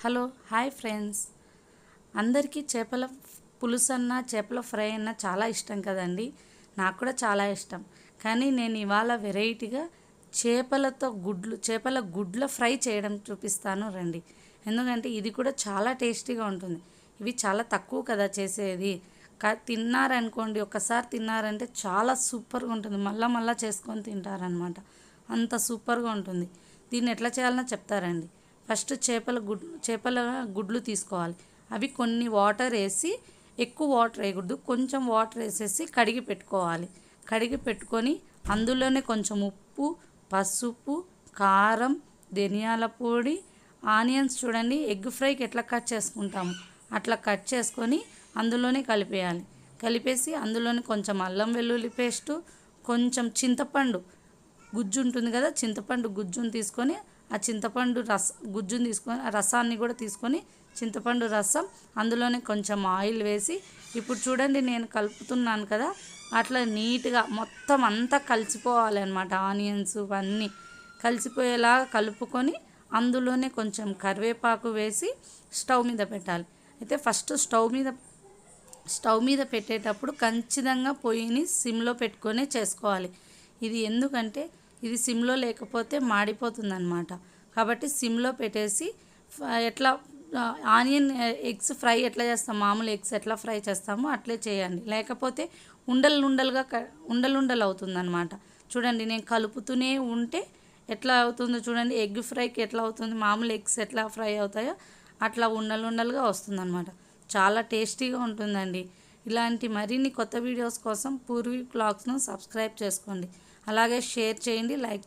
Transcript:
Hello hi friends. అందరికీ చేపల పులుసు అన్న చేపల ఫ్రై అన్న చాలా ఇష్టం కదండి. నాకు కూడా చాలా ఇష్టం. కానీ నేను ఇవాళ వెరైటీగా చేపలతో గుడ్లు చేపల గుడ్ల ఫ్రై చేయడం చూపిస్తాను రండి. ఎందుకంటే ఇది కూడా చాలా టేస్టీగా ఉంటుంది. ఇవి చాలా తక్కువ కదా చేసేది. కా తిన్నారనుకోండి ఒకసారి తిన్నారంటే చాలా సూపర్గా ఉంటుంది. మళ్ళా మళ్ళీ చేసుకొని తింటారనమాట అంత సూపర్గా ఉంటుంది. దీన్ని ఎట్లా చేయాలన్నా చెప్తారండి. ఫస్ట్ చేపల గుడ్ చేపల గుడ్లు తీసుకోవాలి. అవి కొన్ని వాటర్ వేసి ఎక్కువ వాటర్ వేయకూడదు. కొంచెం వాటర్ వేసేసి కడిగి పెట్టుకోవాలి. కడిగి పెట్టుకొని అందులోనే కొంచెం ఉప్పు పసుపు కారం ధనియాల పొడి ఆనియన్స్ చూడండి. ఎగ్ ఫ్రైకి ఎట్లా కట్ చేసుకుంటాము? అట్లా కట్ చేసుకొని అందులోనే కలిపేయాలి. కలిపేసి అందులోనే కొంచెం అల్లం వెల్లుల్లి పేస్టు కొంచెం చింతపండు గుజ్జు ఉంటుంది కదా చింతపండు గుజ్జుని తీసుకొని ఆ చింతపండు రస గుజ్జుని తీసుకొని ఆ రసాన్ని కూడా తీసుకొని చింతపండు రసం అందులోనే కొంచెం ఆయిల్ వేసి ఇప్పుడు చూడండి నేను కలుపుతున్నాను కదా అట్లా నీట్గా మొత్తం అంతా కలిసిపోవాలి అనమాట ఆనియన్స్ అన్నీ. కలిసిపోయేలాగా కలుపుకొని అందులోనే కొంచెం కరివేపాకు వేసి స్టవ్ మీద పెట్టాలి. అయితే ఫస్ట్ స్టవ్ మీద స్టవ్ మీద పెట్టేటప్పుడు ఖచ్చితంగా పొయ్యిని సిమ్లో పెట్టుకొనే చేసుకోవాలి. ఇది ఎందుకంటే ఇది సిమ్లో లేకపోతే మాడిపోతుందన్నమాట. కాబట్టి సిమ్లో పెట్టేసి ఎట్లా ఆనియన్ ఎగ్స్ ఫ్రై ఎట్లా చేస్తాం? మామూలు ఎగ్స్ ఎట్లా ఫ్రై చేస్తామో అట్లే చేయండి. లేకపోతే ఉండలు ఉండలుగా క- అవుతుందన్నమాట. చూడండి నేను కలుపుతూనే ఉంటే ఎట్లా అవుతుందో చూడండి. ఎగ్ ఫ్రైకి ఎట్లా అవుతుంది? మామూలు ఎగ్స్ ఎట్లా ఫ్రై అవుతాయో అట్లా ఉండలుండలుగా వస్తుందన్నమాట. చాలా టేస్టీగా ఉంటుందండి. ఇలాంటి మరిన్ని కొత్త వీడియోస్ కోసం పూర్వీ బ్లాగ్స్ను సబ్స్క్రైబ్ చేసుకోండి. అలాగే షేర్ చేయండి లైక్